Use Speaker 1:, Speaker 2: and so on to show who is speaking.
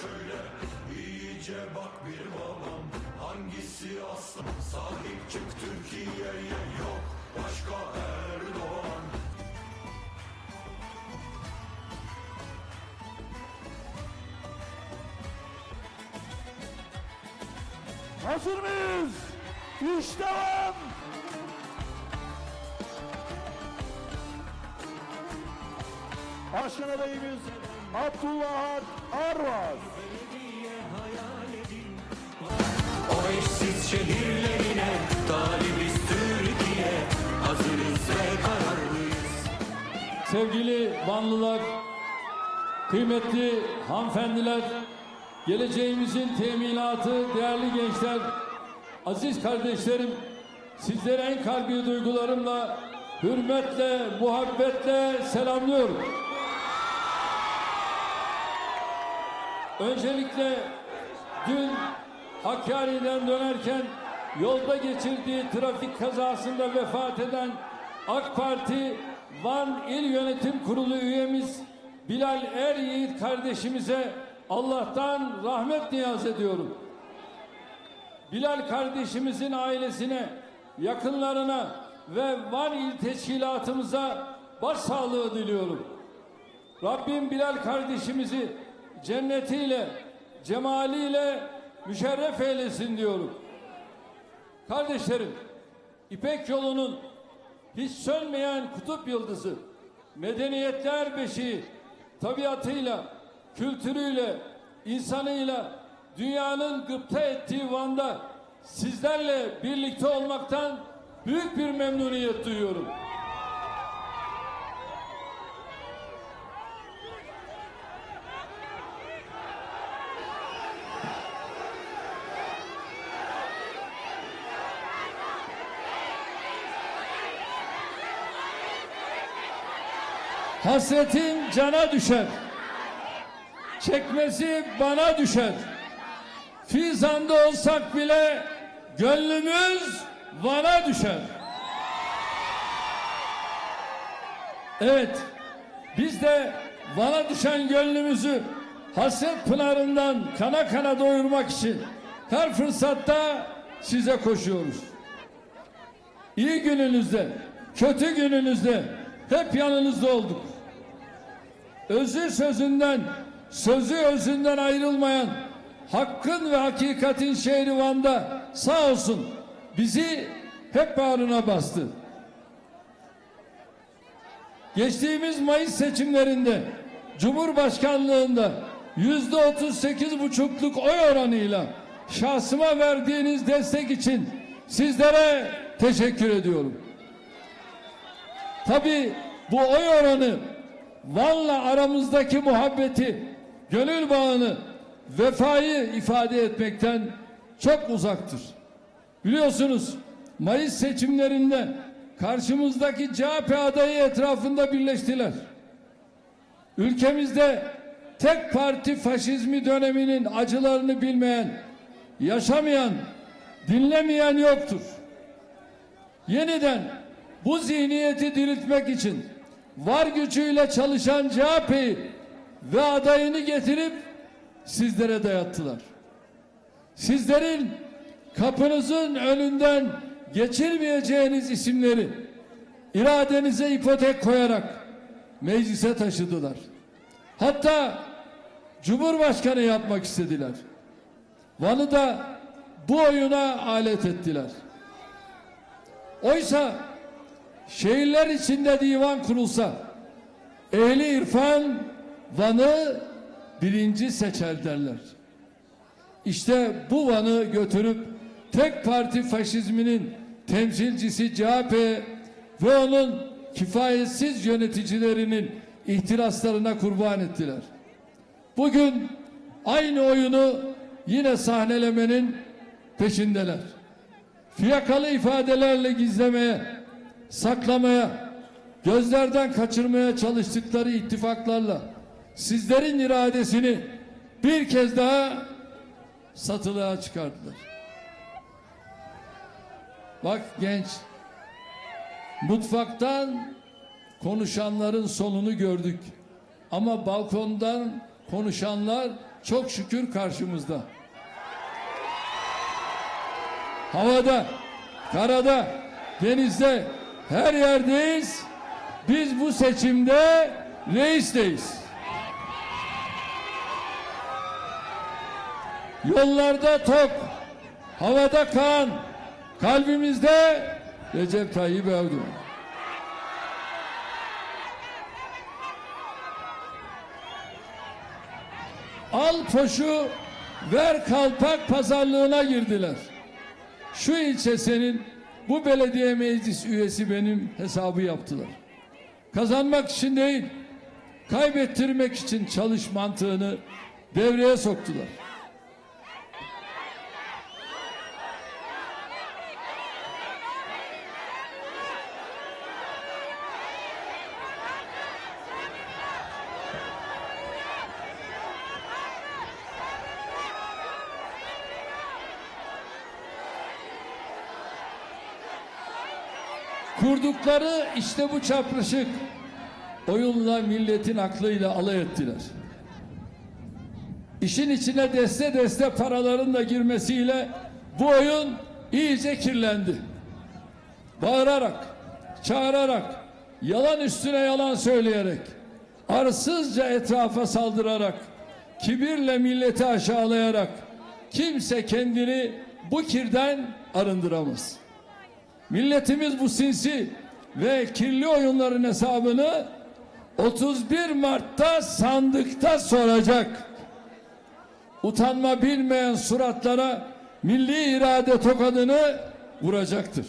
Speaker 1: şöyle iyice bak bir babam Hangisi aslan sahip çık Türkiye'ye yok başka Erdoğan
Speaker 2: Hazır mıyız? İşte an! Başkan adayımız Abdullah Arvaz.
Speaker 1: O eşsiz şehirlerine talibiz Türkiye Hazırız ve kararlıyız
Speaker 3: Sevgili Vanlılar, kıymetli hanımefendiler, geleceğimizin teminatı, değerli gençler, aziz kardeşlerim, sizleri en kalbi duygularımla, hürmetle, muhabbetle selamlıyorum. Öncelikle dün Hakkari'den dönerken yolda geçirdiği trafik kazasında vefat eden AK Parti Van İl Yönetim Kurulu üyemiz Bilal Er Yiğit kardeşimize Allah'tan rahmet niyaz ediyorum. Bilal kardeşimizin ailesine, yakınlarına ve Van İl Teşkilatımıza başsağlığı diliyorum. Rabbim Bilal kardeşimizi cennetiyle, cemaliyle müşerref eylesin diyorum. Kardeşlerim, İpek yolunun hiç sönmeyen kutup yıldızı, medeniyetler beşiği, tabiatıyla, kültürüyle, insanıyla dünyanın gıpta ettiği Van'da sizlerle birlikte olmaktan büyük bir memnuniyet duyuyorum. Hasretin cana düşer. Çekmesi bana düşer. Fizan'da olsak bile gönlümüz Van'a düşer. Evet, biz de Van'a düşen gönlümüzü hasret pınarından kana kana doyurmak için her fırsatta size koşuyoruz. İyi gününüzde, kötü gününüzde hep yanınızda olduk. Özü sözünden, sözü özünden ayrılmayan hakkın ve hakikatin şehri Van'da sağ olsun bizi hep bağrına bastı. Geçtiğimiz Mayıs seçimlerinde Cumhurbaşkanlığında yüzde otuz sekiz buçukluk oy oranıyla şahsıma verdiğiniz destek için sizlere teşekkür ediyorum. Tabii bu oy oranı Van'la aramızdaki muhabbeti, gönül bağını, vefayı ifade etmekten çok uzaktır. Biliyorsunuz Mayıs seçimlerinde karşımızdaki CHP adayı etrafında birleştiler. Ülkemizde tek parti faşizmi döneminin acılarını bilmeyen, yaşamayan, dinlemeyen yoktur. Yeniden bu zihniyeti diriltmek için var gücüyle çalışan CHP'yi ve adayını getirip sizlere dayattılar. Sizlerin kapınızın önünden geçirmeyeceğiniz isimleri iradenize ipotek koyarak meclise taşıdılar. Hatta Cumhurbaşkanı yapmak istediler. Van'ı da bu oyuna alet ettiler. Oysa şehirler içinde divan kurulsa ehli irfan Van'ı birinci seçer derler. İşte bu Van'ı götürüp tek parti faşizminin temsilcisi CHP ve onun kifayetsiz yöneticilerinin ihtiraslarına kurban ettiler. Bugün aynı oyunu yine sahnelemenin peşindeler. Fiyakalı ifadelerle gizlemeye, saklamaya, gözlerden kaçırmaya çalıştıkları ittifaklarla sizlerin iradesini bir kez daha satılığa çıkardılar. Bak genç, mutfaktan konuşanların sonunu gördük. Ama balkondan konuşanlar çok şükür karşımızda. Havada, karada, denizde, her yerdeyiz. Biz bu seçimde reisteyiz. Yollarda tok, havada kan, kalbimizde Recep Tayyip Erdoğan. Al poşu, ver kalpak pazarlığına girdiler. Şu ilçe senin, bu belediye meclis üyesi benim hesabı yaptılar. Kazanmak için değil, kaybettirmek için çalış mantığını devreye soktular. Kurdukları işte bu çapraşık oyunla milletin aklıyla alay ettiler. İşin içine deste deste paraların da girmesiyle bu oyun iyice kirlendi. Bağırarak, çağırarak, yalan üstüne yalan söyleyerek, arsızca etrafa saldırarak, kibirle milleti aşağılayarak kimse kendini bu kirden arındıramaz. Milletimiz bu sinsi ve kirli oyunların hesabını 31 Mart'ta sandıkta soracak. Utanma bilmeyen suratlara milli irade tokadını vuracaktır.